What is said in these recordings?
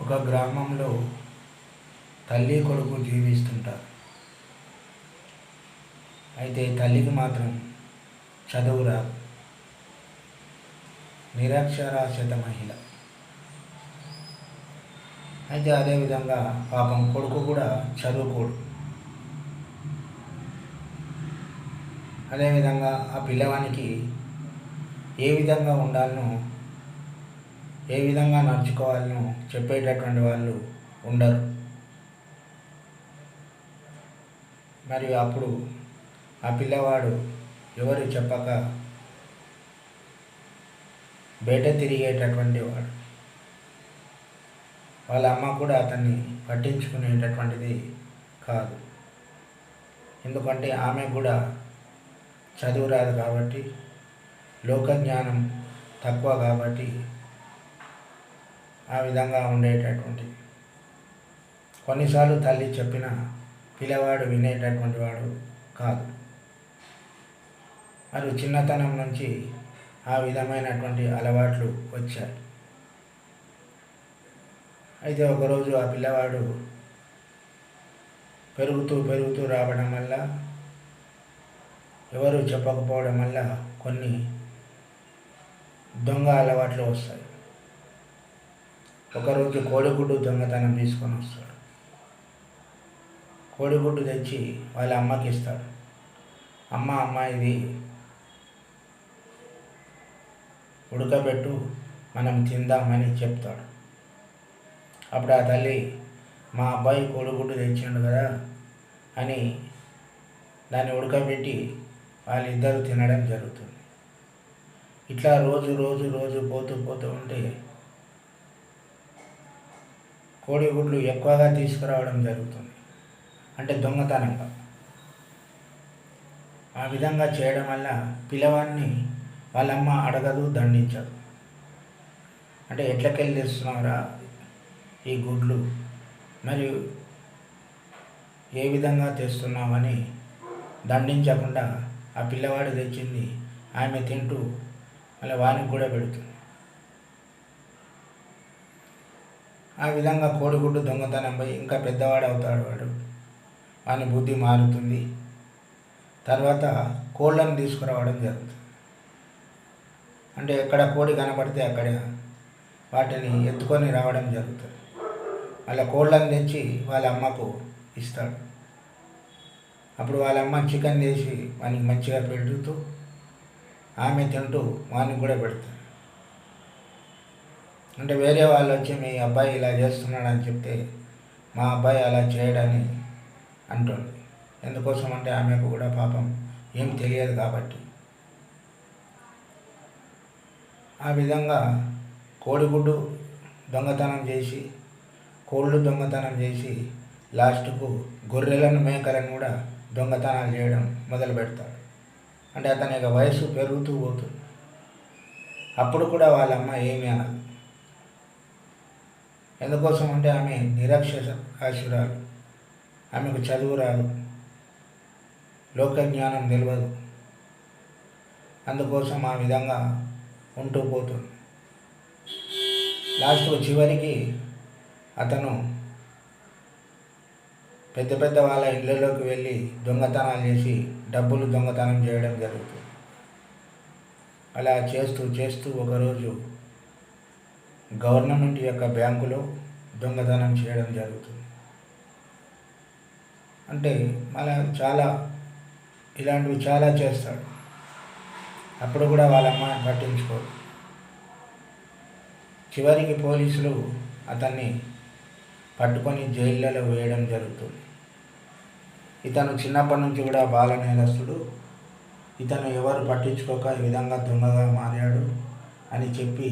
ఒక గ్రామంలో తల్లి కొడుకు జీవిస్తుంటారు. అయితే తల్లికి మాత్రం చదువు రాదు. నిరక్షరాస్యత మహిళ. అయితే అదేవిధంగా పాపం కొడుకు కూడా చదువుకోడు. అదేవిధంగా ఆ పిల్లవానికి ఏ విధంగా ఉండాలనో ఏ విధంగా నడుచుకోవాలనో చెప్పేటటువంటి వాళ్ళు ఉండరు. మరియు అప్పుడు ఆ పిల్లవాడు ఎవరు చెప్పక బయట తిరిగేటటువంటి వాడు. వాళ్ళ అమ్మ కూడా అతన్ని పట్టించుకునేటటువంటిది కాదు. ఎందుకంటే ఆమె కూడా చదువు రాదు కాబట్టి లోక జ్ఞానం తక్కువ కాబట్టి ఆ విధంగా ఉండేటటువంటి. కొన్నిసార్లు తల్లి చెప్పిన పిల్లవాడు వినేటటువంటి వాడు కాదు. మరి చిన్నతనం నుంచి ఆ విధమైనటువంటి అలవాట్లు వచ్చాయి. అయితే ఒకరోజు ఆ పిల్లవాడు పెరుగుతూ పెరుగుతూ రావడం వల్ల ఎవరు చెప్పకపోవడం వల్ల కొన్ని దొంగ అలవాట్లు వస్తాయి. ఒకరోజు కోడిగుడ్డు దొంగతనం తీసుకొని వస్తాడు. కోడిగుడ్డు తెచ్చి వాళ్ళ అమ్మకి ఇస్తాడు. అమ్మ అమ్మ ఇది ఉడకబెట్టు మనం తిందామని చెప్తాడు. అప్పుడు ఆ తల్లి మా అబ్బాయి కోడిగుడ్డు తెచ్చాడు కదా అని దాన్ని ఉడకబెట్టి వాళ్ళిద్దరూ తినడం జరుగుతుంది. ఇట్లా రోజు రోజు రోజు పోతూ పోతూ ఉంటే కోడిగుడ్లు ఎక్కువగా తీసుకురావడం జరుగుతుంది. అంటే దొంగతనంగా. ఆ విధంగా చేయడం వల్ల పిల్లవాడిని వాళ్ళమ్మ అడగదు దండించదు. అంటే ఎట్లకెళ్ళి తెస్తున్నావురా ఈ గుడ్లు? మరియు ఏ విధంగా తెస్తున్నామని దండించకుండా ఆ పిల్లవాడు తెచ్చింది ఆమె తింటూ మళ్ళీ వానికి కూడా పెడుతుంది. ఆ విధంగా కోడిగుడ్డు దొంగతనం పోయి ఇంకా పెద్దవాడు అవుతాడు వాడు. వాని బుద్ధి మారుతుంది. తర్వాత కోళ్ళను తీసుకురావడం జరుగుతుంది. అంటే ఎక్కడ కోడి కనపడితే అక్కడ వాటిని ఎత్తుకొని రావడం జరుగుతుంది. వాళ్ళ కోళ్ళను తెచ్చి వాళ్ళ అమ్మకు ఇస్తాడు. అప్పుడు వాళ్ళ అమ్మ చికెన్ చేసి వానికి మంచిగా పెడుతూ ఆమె తింటూ వానికి కూడా పెడతాడు అంటే వేరే వాళ్ళు వచ్చి మీ అబ్బాయి ఇలా చేస్తున్నాడు అని చెప్తే మా అబ్బాయి అలా చేయడని అంటుంది ఎందుకోసం అంటే ఆమెకు కూడా పాపం ఏం తెలియదు కాబట్టి. ఆ విధంగా కోడిగుడ్డు దొంగతనం చేసి కోళ్ళు దొంగతనం చేసి లాస్ట్కు గొర్రెలను మేకలను కూడా దొంగతనాలు చేయడం మొదలు పెడతాడు. అంటే అతని యొక్క వయసు పెరుగుతూ పోతుంది. అప్పుడు కూడా వాళ్ళమ్మ ఏమీ అనదు. ఎందుకోసం అంటే ఆమె నిరక్షర ఆశురాలు ఆమెకు చదువు రాదు. లోక జ్ఞానం తెలియదు. అందుకోసం ఆ విధంగా ఉంటూ పోతుంది. లాస్ట్ చివరికి అతను పెద్ద పెద్ద వాళ్ళ ఇళ్ళలోకి వెళ్ళి దొంగతనాలు చేసి డబ్బులు దొంగతనం చేయడం జరుగుతుంది. అలా చేస్తూ చేస్తూ ఒకరోజు గవర్నమెంట్ యొక్క బ్యాంకులో దొంగతనం చేయడం జరుగుతుంది. అంటే మళ్ళా చాలా ఇలాంటివి చాలా చేస్తాడు అప్పుడు కూడా వాళ్ళ అమ్మ పట్టించుకోరు చివరికి పోలీసులు అతన్ని పట్టుకొని జైళ్ళలో వేయడం జరుగుతుంది. ఇతను చిన్నప్పటి నుంచి కూడా బాల నేరస్తుడు. ఇతను ఎవరు పట్టించుకోక ఈ విధంగా దొంగగా మారాడు అని చెప్పి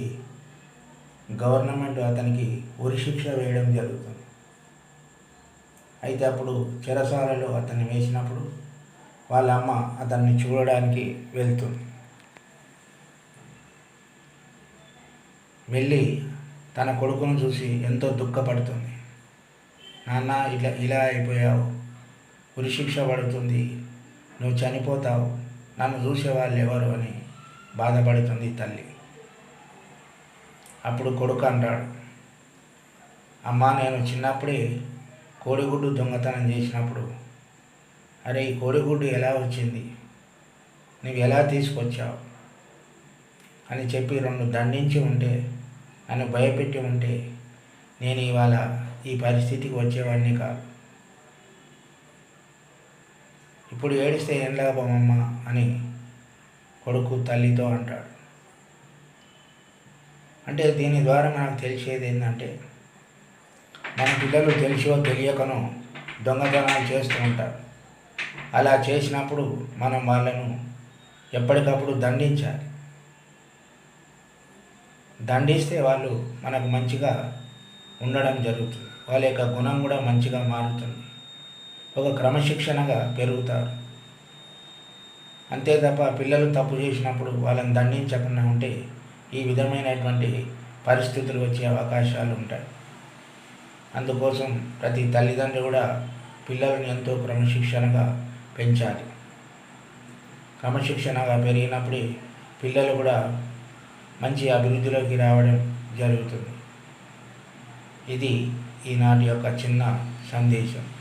గవర్నమెంట్ అతనికి ఉరిశిక్ష వేయడం జరుగుతుంది. అయితే అప్పుడు చెరసాలలో అతన్ని వేసినప్పుడు వాళ్ళ అమ్మ అతన్ని చూడడానికి వెళ్తుంది. వెళ్ళి తన కొడుకును చూసి ఎంతో దుఃఖపడుతుంది. నాన్న ఇలా ఇలా అయిపోయావు. ఉరిశిక్ష పడుతుంది. నువ్వు చనిపోతావు. నన్ను చూసేవాళ్ళు ఎవరు? అని బాధపడుతుంది తల్లి. అప్పుడు కొడుకు అంటాడు అమ్మా నేను చిన్నప్పుడే కోడిగుడ్డు దొంగతనం చేసినప్పుడు అరే ఈ కోడిగుడ్డు ఎలా వచ్చింది? నువ్వు ఎలా తీసుకొచ్చావు? అని చెప్పి రెండు దండించి ఉంటే నన్ను భయపెట్టి ఉంటే నేను ఇవాళ ఈ పరిస్థితికి వచ్చేవాడిని కాదు. ఇప్పుడు ఏడిస్తే ఏం లాభమమ్మ అని కొడుకు తల్లితో అంటాడు. అంటే దీని ద్వారా మనకు తెలిసేది ఏంటంటే మన పిల్లలు తెలిసో తెలియకనో దొంగతనాలు చేస్తూ ఉంటారు. అలా చేసినప్పుడు మనం వాళ్ళను ఎప్పటికప్పుడు దండించాలి. దండిస్తే వాళ్ళు మనకు మంచిగా ఉండడం జరుగుతుంది. వాళ్ళ యొక్క గుణం కూడా మంచిగా మారుతుంది. ఒక క్రమశిక్షణగా పెరుగుతారు. అంతే తప్ప పిల్లలు తప్పు చేసినప్పుడు వాళ్ళని దండించకుండా ఉంటే ఈ విధమైనటువంటి పరిస్థితులు వచ్చే అవకాశాలు ఉంటాయి. అందుకోసం ప్రతి తల్లిదండ్రి కూడా పిల్లలను ఎంతో క్రమశిక్షణగా పెంచాలి. క్రమశిక్షణగా పెరిగినప్పుడే పిల్లలు కూడా మంచి అభివృద్ధిలోకి రావడం జరుగుతుంది. ఇది ఈనాటి యొక్క చిన్న సందేశం.